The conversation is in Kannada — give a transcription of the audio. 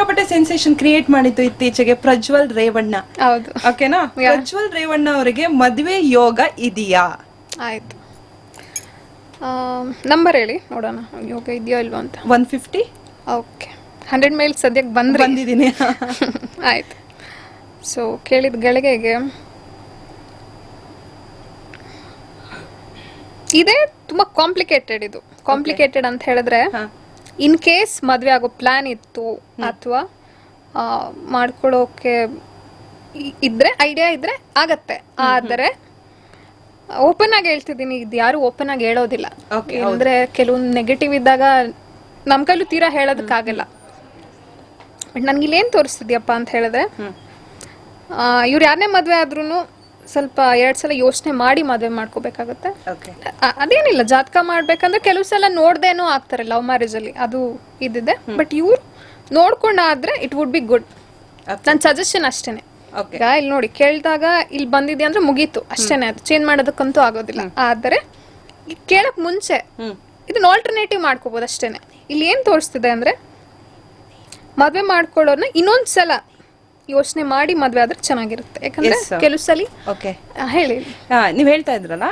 ಸಿಕ್ಕಾಪಟ್ಟೆ ಸೆನ್ಸೇಷನ್ ಕ್ರಿಯೇಟ್ ಮಾಡಿತ್ತು ಇತ್ತೀಚೆಗೆ ಪ್ರಜ್ವಲ್ ರೇವಣ್ಣ. ಹೌದು. ಓಕೆನಾ? ಪ್ರಜ್ವಲ್ ರೇವಣ್ಣ ಅವರಿಗೆ ಮದುವೆ ಯೋಗ ಇದೆಯಾ? ಆಯ್ತು. ನಂಬರ್ ಹೇಳಿ ನೋಡೋಣ. ಯೋಗ ಇದೆಯೋ ಇಲ್ವೋ ಅಂತ. One fifty okay hundred mile ಸದ್ಯಕ್ಕೆ ಬಂದ್ರೆ. ಬಂದಿದ್ದೀನಿ. ಆಯ್ತು. ಸೊ ಕೇಳಿದ ಗಳಿಗೆಗೆ ಇದೇ ತುಂಬಾ ಕಾಂಪ್ಲಿಕೇಟೆಡ್ ಇದು. ಕಾಂಪ್ಲಿಕೇಟೆಡ್ ಅಂತ ಹೇಳಿದ್ರೆ. ಇನ್ ಕೇಸ್ ಮದುವೆ ಆಗೋ ಪ್ಲಾನ್ ಇತ್ತು ಅಥವಾ ಮಾಡ್ಕೊಳ್ಳೋಕೆ ಇದ್ರೆ ಐಡಿಯಾ ಇದ್ರೆ ಆಗತ್ತೆ. ಆದರೆ ಓಪನ್ ಆಗಿ ಹೇಳ್ತಿದ್ದೀನಿ ಇದು ಯಾರು ಓಪನ್ ಆಗಿ ಹೇಳೋದಿಲ್ಲ. ಅಂದ್ರೆ ಕೆಲವೊಂದು ನೆಗೆಟಿವ್ ಇದ್ದಾಗ ನಮ್ ಕೈಲೂ ತೀರಾ ಹೇಳೋದಕ್ಕಾಗಲ್ಲ ಬಟ್ ನನ್ಗೆ ಏನ್ ತೋರಿಸ್ತಿದ್ಯಪ್ಪ ಅಂತ ಹೇಳಿದ್ರೆ ಇವ್ರು ಯಾರನ್ನೇ ಮದ್ವೆ ಆದ್ರೂ ಸ್ವಲ್ಪ ಎರಡ್ ಸಲ ಯೋಚನೆ ಮಾಡಿ ಮದ್ವೆ ಮಾಡ್ಕೋಬೇಕಾಗತ್ತೆ. ಓಕೆ ಅ- ಅದೇನಿಲ್ಲ ಜಾತಕ ಮಾಡ್ಬೇಕಂದ್ರೆ ಕೆಲವು ಸಲ ನೋಡ್ದೇನೋ ಆಗ್ತಾರೆ ಲವ್ ಮ್ಯಾರೇಜ್ ಅಲ್ಲಿ ಅದು ಇದಿದೆ ಬಟ್ ಇವ್ರು ನೋಡ್ಕೊಂಡಾದ್ರೆ ಇಟ್ ವುಡ್ ಬಿ ಗುಡ್ ನನ್ನ ಸಜೆಷನ್ ಅಷ್ಟೇನೆ. ಓಕೆ ಈಗ ಇಲ್ಲಿ ನೋಡಿ ಕೇಳಿದಾಗ ಇಲ್ಲಿ ಬಂದಿದೆ ಅಂದ್ರೆ ಮುಗೀತು. ಅಷ್ಟೇನೆ ಅದು ಚೇಂಜ್ ಮಾಡೋದಕ್ಕಂತೂ ಆಗೋದಿಲ್ಲ. ಆದರೆ ಕೇಳಕ್ ಮುಂಚೆ ಹ್ಮ್. ಇದನ್ನ ಆಲ್ಟರ್ನೇಟಿವ್ ಮಾಡ್ಕೋಬಹುದು ಅಷ್ಟೇನೆ. ಇಲ್ಲಿ ಏನ್ ತೋರಿಸ್ತಿದೆ ಅಂದ್ರೆ ಮದ್ವೆ ಮಾಡ್ಕೊಳ್ಳೋರ್ನ ಇನ್ನೊಂದ್ಸಲ ಯೋಚನೆ ಮಾಡಿ ಮದ್ವೆ ಆದ್ರೆ ಚೆನ್ನಾಗಿರುತ್ತೆ. ಯಾಕಂದ್ರೆ ಕೆಲವು ಸಲ ಓಕೆ ಹೇಳಿ. ನೀವ್ ಹೇಳ್ತಾ ಇದ್ರಲ್ಲ